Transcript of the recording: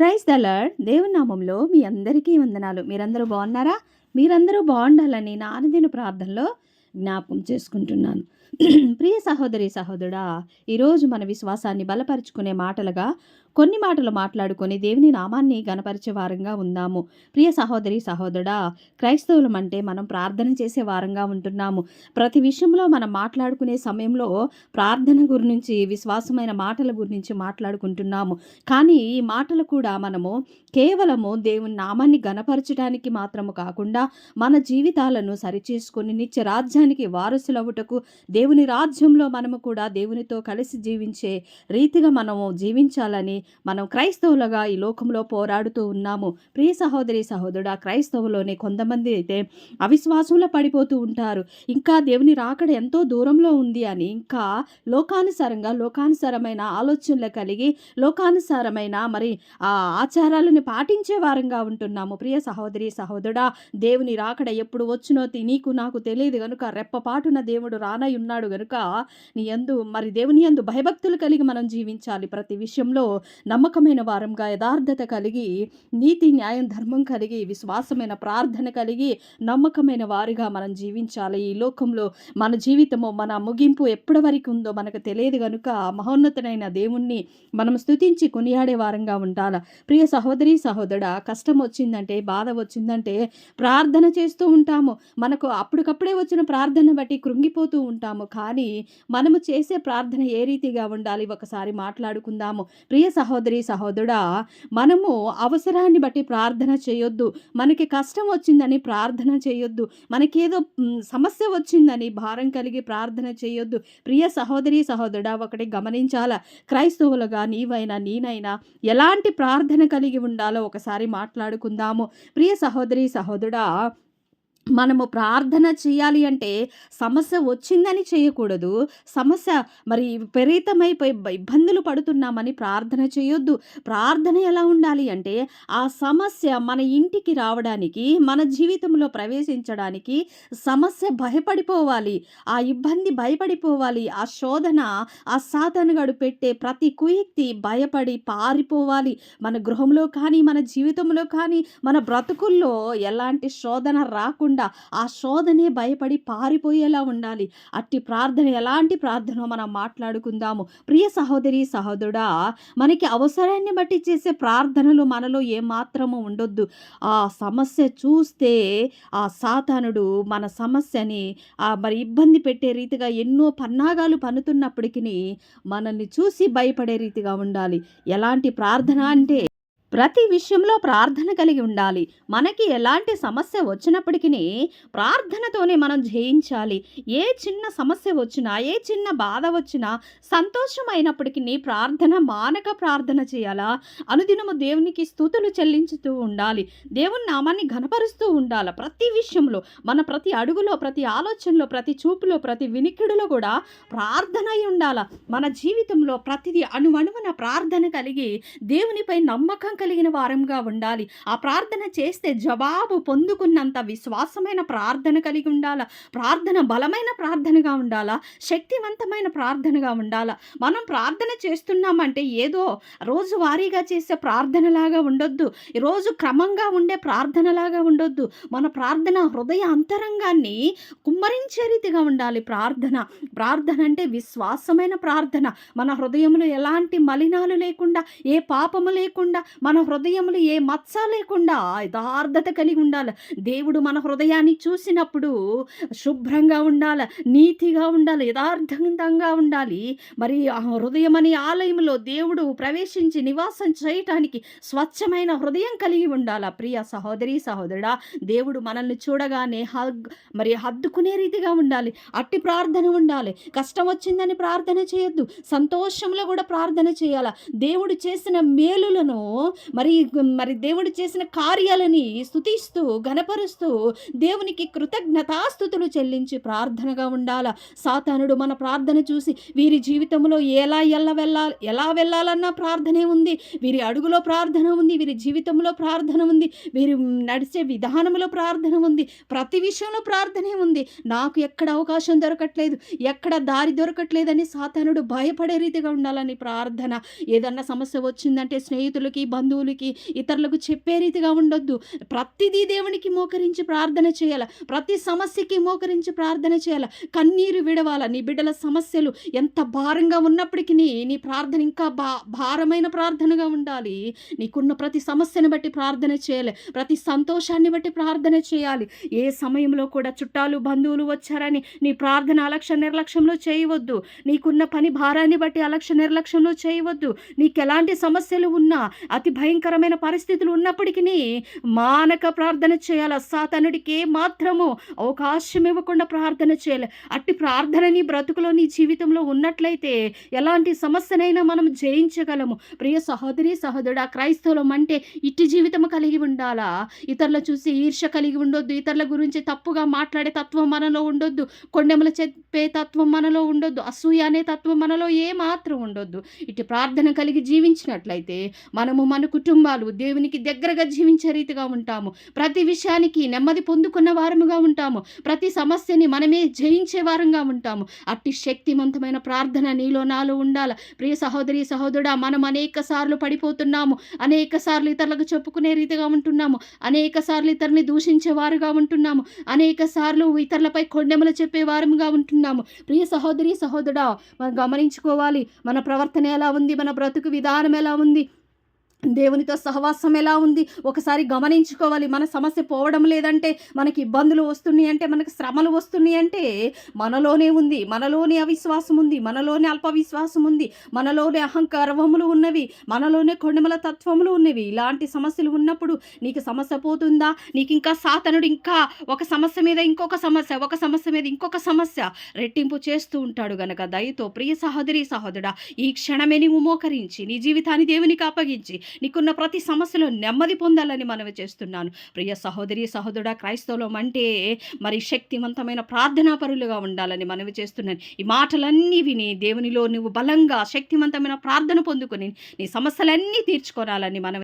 Praise దలర్ దేవునామంలో నామంలో మీ అందరికీ వందనాలు. మీరందరూ బాగున్నారా? మీరందరూ బాగుండాలని నా అనుదిన ప్రార్థనలో జ్ఞాపకం చేసుకుంటున్నాను. ప్రియ సహోదరి సహోదరుడా ఈరోజు మన విశ్వాసాన్ని బలపరుచుకునే మాటలుగా కొన్ని మాటలు మాట్లాడుకొని దేవుని నామాన్ని గనపరిచే వారంగా ఉందాము ప్రియ సహోదరి సహోదరుడా క్రైస్తవులం అంటే మనం ప్రార్థన చేసే వారంగా ఉంటున్నాము. ప్రతి విషయంలో మనం మాట్లాడుకునే సమయంలో ప్రార్థన గురించి విశ్వాసమైన మాటల గురించి మాట్లాడుకుంటున్నాము. కానీ ఈ మాటలు కూడా మనము కేవలము దేవుని నామాన్ని గనపరచడానికి మాత్రము కాకుండా మన జీవితాలను సరిచేసుకొని నిత్య రాజ్యానికి వారసులవుటకు దేవుని దేవుని రాజ్యంలో మనము కూడా దేవునితో కలిసి జీవించే రీతిగా మనము జీవించాలని మనం క్రైస్తవులుగా ఈ లోకంలో పోరాడుతూ ఉన్నాము. ప్రియ సహోదరి సహోదరుడు ఆ క్రైస్తవులోనే కొంతమంది అయితే అవిశ్వాసంలో పడిపోతూ ఉంటారు. ఇంకా దేవుని రాకడ ఎంతో దూరంలో ఉంది అని ఇంకా లోకానుసారంగా లోకానుసారమైన ఆలోచనలు కలిగి లోకానుసారమైన మరి ఆ ఆచారాలను పాటించే వారంగా ఉంటున్నాము. ప్రియ సహోదరి సహోదరుడా దేవుని రాకడ ఎప్పుడు వచ్చినో నీకు నాకు తెలియదు. కనుక రెప్పపాటున దేవుడు రానై ఉన్నాడు గనుక నీ యందు మరి దేవుని యందు భయభక్తులు కలిగి మనం జీవించాలి. ప్రతి విషయంలో నమ్మకమైన వారంగా యథార్థత కలిగి నీతి న్యాయం ధర్మం కలిగి విశ్వాసమైన ప్రార్థన కలిగి నమ్మకమైన వారిగా మనం జీవించాలి. ఈ లోకంలో మన జీవితము మన ముగింపు ఎప్పటి వరకు ఉందో మనకు తెలియదు కనుక మహోన్నతనైన దేవుణ్ణి మనం స్తుతించి కొనియాడే వారంగా ఉండాలి. ప్రియ సహోదరి సహోదర కష్టం వచ్చిందంటే బాధ వచ్చిందంటే ప్రార్థన చేస్తూ ఉంటాము. మనకు అప్పటికప్పుడే వచ్చిన ప్రార్థన బట్టి కృంగిపోతూ ఉంటాము. కానీ మనము చేసే ప్రార్థన ఏ రీతిగా ఉండాలి? ఒకసారి మాట్లాడుకుందాము. ప్రియ సహోదరి సహోదరుడా మనము అవసరాన్ని బట్టి ప్రార్థన చేయొద్దు. మనకి కష్టం వచ్చిందని ప్రార్థన చేయొద్దు. మనకేదో సమస్య వచ్చిందని భారం కలిగి ప్రార్థన చేయొద్దు. ప్రియ సహోదరి సహోదరుడా ఒకటి గమనించాల? క్రైస్తవులుగా నీవైనా నేనైనా ఎలాంటి ప్రార్థన కలిగి ఉండాలో ఒకసారి మాట్లాడుకుందాము. ప్రియ సహోదరి సహోదరుడా మనము ప్రార్థన చేయాలి అంటే సమస్య వచ్చిందని చేయకూడదు. సమస్య మరి విపరీతమైపోయి ఇబ్బందులు పడుతున్నామని ప్రార్థన చేయొద్దు. ప్రార్థన ఎలా ఉండాలి అంటే ఆ సమస్య మన ఇంటికి రావడానికి మన జీవితంలో ప్రవేశించడానికి సమస్య భయపడిపోవాలి. ఆ ఇబ్బంది భయపడిపోవాలి. ఆ శోధన ఆ సాధనగాడు పెట్టే ప్రతి కుయుక్తి భయపడి పారిపోవాలి. మన గృహంలో కానీ మన జీవితంలో కానీ మన బ్రతుకుల్లో ఎలాంటి శోధన రాకుండా ఆ శోధనే భయపడి పారిపోయేలా ఉండాలి. అట్టి ప్రార్థన ఎలాంటి ప్రార్థన మనం మాట్లాడుకుందాము. ప్రియ సహోదరి సహోదరుడా మనకి అవసరాన్ని బట్టి చేసే ప్రార్థనలు మనలో ఏమాత్రము ఉండొద్దు. ఆ సమస్య చూస్తే ఆ సాతానుడు మన సమస్యని ఆ మరి ఇబ్బంది పెట్టే రీతిగా ఎన్నో పన్నాగాలు పన్నుతున్నప్పటికీ మనల్ని చూసి భయపడే రీతిగా ఉండాలి. ఎలాంటి ప్రార్థన అంటే ప్రతి విషయంలో ప్రార్థన కలిగి ఉండాలి. మనకి ఎలాంటి సమస్య వచ్చినప్పటికీ ప్రార్థనతోనే మనం జయించాలి. ఏ చిన్న సమస్య వచ్చినా ఏ చిన్న బాధ వచ్చినా సంతోషమైనప్పటికీ ప్రార్థన మానక ప్రార్థన చేయాలా? అనుదినము దేవునికి స్థుతులు చెల్లించుతూ ఉండాలి. దేవుని నామాన్ని ఘనపరుస్తూ ఉండాలి? ప్రతి విషయంలో మన ప్రతి అడుగులో ప్రతి ఆలోచనలో ప్రతి చూపులో ప్రతి వినికిడిలో కూడా ప్రార్థన అయి ఉండాల? మన జీవితంలో ప్రతిదీ అణువణువున ప్రార్థన కలిగి దేవునిపై నమ్మకం కలిగిన వారంగా ఉండాలి. ఆ ప్రార్థన చేస్తే జవాబు పొందుకున్నంత విశ్వాసమైన ప్రార్థన కలిగి ఉండాల? ప్రార్థన బలమైన ప్రార్థనగా ఉండాలా? శక్తివంతమైన ప్రార్థనగా ఉండాలా? మనం ప్రార్థన చేస్తున్నామంటే ఏదో రోజువారీగా చేసే ప్రార్థనలాగా ఉండొద్దు. రోజు క్రమంగా ఉండే ప్రార్థనలాగా ఉండొద్దు. మన ప్రార్థన హృదయ అంతరంగాన్ని కుమ్మరించే రీతిగా ఉండాలి ప్రార్థన. ప్రార్థన అంటే విశ్వాసమైన ప్రార్థన. మన హృదయంలో ఎలాంటి మలినాలు లేకుండా ఏ పాపము లేకుండా మన హృదయంలో ఏ మత్స లేకుండా యథార్థత కలిగి ఉండాలి. దేవుడు మన హృదయాన్ని చూసినప్పుడు శుభ్రంగా ఉండాలి నీతిగా ఉండాలి యథార్థంగా ఉండాలి. మరి ఆ హృదయం అనే ఆలయంలో దేవుడు ప్రవేశించి నివాసం చేయటానికి స్వచ్ఛమైన హృదయం కలిగి ఉండాలా? ప్రియ సహోదరి సహోదరుడా దేవుడు మనల్ని చూడగానే హగ్ మరి హద్దుకునే రీతిగా ఉండాలి. అట్టి ప్రార్థన ఉండాలి. కష్టం వచ్చిందని ప్రార్థన చేయొద్దు. సంతోషంలో కూడా ప్రార్థన చేయాలా? దేవుడు చేసిన మేలులను మరి మరి దేవుడు చేసిన కార్యాలని స్తుతిస్తూ గనపరుస్తూ దేవునికి కృతజ్ఞతాస్థుతులు చెల్లించి ప్రార్థనగా ఉండాలా? సాతానుడు మన ప్రార్థన చూసి వీరి జీవితంలో ఎలా ఎల్ల వెళ్ళాలి ఎలా వెళ్ళాలన్నా ప్రార్థనే ఉంది. వీరి అడుగులో ప్రార్థన ఉంది వీరి జీవితంలో ప్రార్థన ఉంది వీరి నడిచే విధానంలో ప్రార్థన ఉంది ప్రతి విషయంలో ప్రార్థనే ఉంది. నాకు ఎక్కడ అవకాశం దొరకట్లేదు ఎక్కడ దారి దొరకట్లేదని సాతానుడు భయపడే రీతిగా ఉండాలని ప్రార్థన. ఏదన్నా సమస్య వచ్చిందంటే స్నేహితులకి బంధువులకి బంధువులకి ఇతరులకు చెప్పే రీతిగా ఉండొద్దు. ప్రతిదీ దేవునికి మోకరించి ప్రార్థన చేయాలి. ప్రతి సమస్యకి మోకరించి ప్రార్థన చేయాలి. కన్నీరు విడవాల. నీ బిడ్డల సమస్యలు ఎంత భారంగా ఉన్నప్పటికీ నీ ప్రార్థన ఇంకా భా భారమైన ప్రార్థనగా ఉండాలి. నీకున్న ప్రతి సమస్యను బట్టి ప్రార్థన చేయాలి. ప్రతి సంతోషాన్ని బట్టి ప్రార్థన చేయాలి. ఏ సమయంలో కూడా చుట్టాలు బంధువులు వచ్చారని నీ ప్రార్థన అలక్ష్య నిర్లక్ష్యంలో చేయవద్దు. నీకున్న పని భారాన్ని బట్టి అలక్ష్య నిర్లక్ష్యంలో చేయవద్దు. నీకు ఎలాంటి సమస్యలు ఉన్నా అతి భయంకరమైన పరిస్థితులు ఉన్నప్పటికీ మానక ప్రార్థన చేయాలి? సాతనుడికి ఏ మాత్రము అవకాశం ఇవ్వకుండా ప్రార్థన చేయాలి. అట్టి ప్రార్థన నీ బ్రతుకులో నీ జీవితంలో ఉన్నట్లయితే ఎలాంటి సమస్యనైనా మనం జయించగలము. ప్రియ సహోదరి సహోదరుడు ఆ క్రైస్తవులం అంటే ఇట్టి జీవితం కలిగి ఉండాలా? ఇతరుల చూసి ఈర్ష కలిగి ఉండొద్దు. ఇతరుల గురించి తప్పుగా మాట్లాడే తత్వం మనలో ఉండొద్దు. కొండెముల చెప్పే తత్వం మనలో ఉండొద్దు. అసూయ అనే తత్వం మనలో ఏ మాత్రం ఉండొద్దు. ఇటు ప్రార్థన కలిగి జీవించినట్లయితే మనము మన కుటుంబాలు దేవునికి దగ్గరగా జీవించే రీతిగా ఉంటాము. ప్రతి విషయానికి నెమ్మది పొందుకున్న వారముగా ఉంటాము. ప్రతి సమస్యని మనమే జయించే వారంగా ఉంటాము. అట్టి శక్తివంతమైన ప్రార్థన నీలో నాలో ఉండాల. ప్రియ సహోదరి సహోదరుడా మనం అనేక సార్లు పడిపోతున్నాము. అనేక సార్లు ఇతరులకు చెప్పుకునే రీతిగా ఉంటున్నాము. అనేక సార్లు ఇతరుని దూషించే వారుగా ఉంటున్నాము. అనేక సార్లు ఇతరులపై కొండెములు చెప్పే వారముగా ఉంటున్నాము. ప్రియ సహోదరి సహోదరుడా మనం గమనించుకోవాలి. మన ప్రవర్తన ఎలా ఉంది? మన బ్రతుకు విధానం ఎలా ఉంది? దేవునితో సహవాసం ఎలా ఉంది? ఒకసారి గమనించుకోవాలి. మన సమస్య పోవడం లేదంటే మనకి ఇబ్బందులు వస్తున్నాయి అంటే మనకి శ్రమలు వస్తున్నాయి అంటే మనలోనే ఉంది. మనలోనే అవిశ్వాసం ఉంది. మనలోనే అల్పవిశ్వాసం ఉంది. మనలోనే అహంకారవములు ఉన్నవి. మనలోనే కొండమల తత్వములు ఉన్నవి. ఇలాంటి సమస్యలు ఉన్నప్పుడు నీకు సమస్య పోతుందా? నీకు ఇంకా సాతనుడు ఇంకా ఒక సమస్య మీద ఇంకొక సమస్య ఒక సమస్య మీద ఇంకొక సమస్య రెట్టింపు చేస్తూ ఉంటాడు గనక. దయతో ప్రియ సహోదరి సహోదరుడా ఈ క్షణమే నీవు మోకరించి నీ జీవితాన్ని దేవునికి అప్పగించి నీకున్న ప్రతి సమస్యలో నెమ్మది పొందాలని మనవి చేస్తున్నాను. ప్రియ సహోదరి సహోదరుడా క్రైస్తవులం అంటే మరి శక్తివంతమైన ప్రార్థనా పరులుగా ఉండాలని మనవి చేస్తున్నాను. ఈ మాటలన్నీ విని దేవునిలో నువ్వు బలంగా శక్తివంతమైన ప్రార్థన పొందుకొని నీ సమస్యలన్నీ తీర్చుకోవాలని మనవి